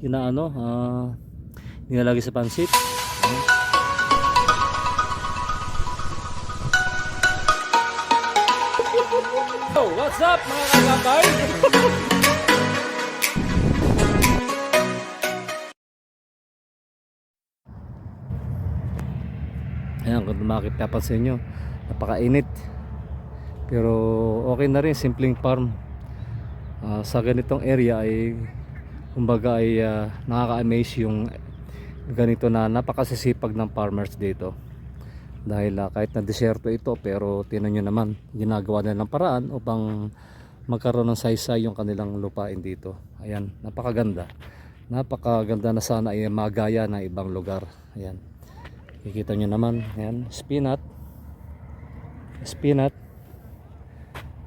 inaano, ah, nilalagay sa pansit. Ayan. Oh, what's up mga kagabay? Ayan, kung makikita pa sa inyo, napakainit. Pero okay na rin, simpleng farm. Ah, sa ganitong area ay kumbaga ay ah, nakaka-amaze yung ganito na napakasisipag ng farmers dito. Dahil ah, kahit na desierto ito pero tinan nyo naman ginagawa nila ng paraan upang magkaroon ng saysay yung kanilang lupain dito. Ayan, napakaganda. Napakaganda na sana ay magaya ng ibang lugar. Ayan. Kikita nyo naman, ayan, spinat. Spinat.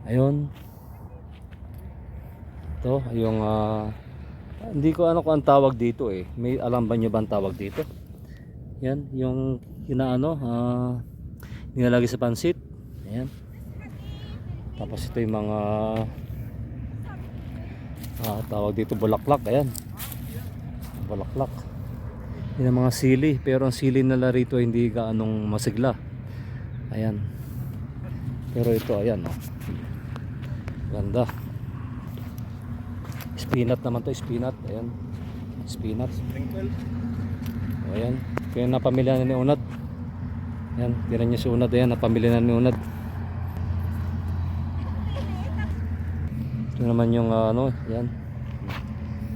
Ayun. Ito, yung ah, hindi ko ano kung ang tawag dito eh. May alam ba nyo ba ang tawag dito? Yan, yung inaano, ah, nilalagay sa pansit. Ayan. Tapos ito yung mga ah, tawag dito bulaklak. Ayan. Bulaklak. Yan ang mga sili. Pero ang sili nila rito hindi gaanong masigla. Ayan. Pero ito, ayan. Oh. Ganda. Spinat naman to, spinat. Ayan. Spinat. O, ayan. Kaya napamilya na ni Unad. Ayan, tira niya si Unad. Ayan, napamilya na ni Unad. Ito naman yung ah, ano, ayan.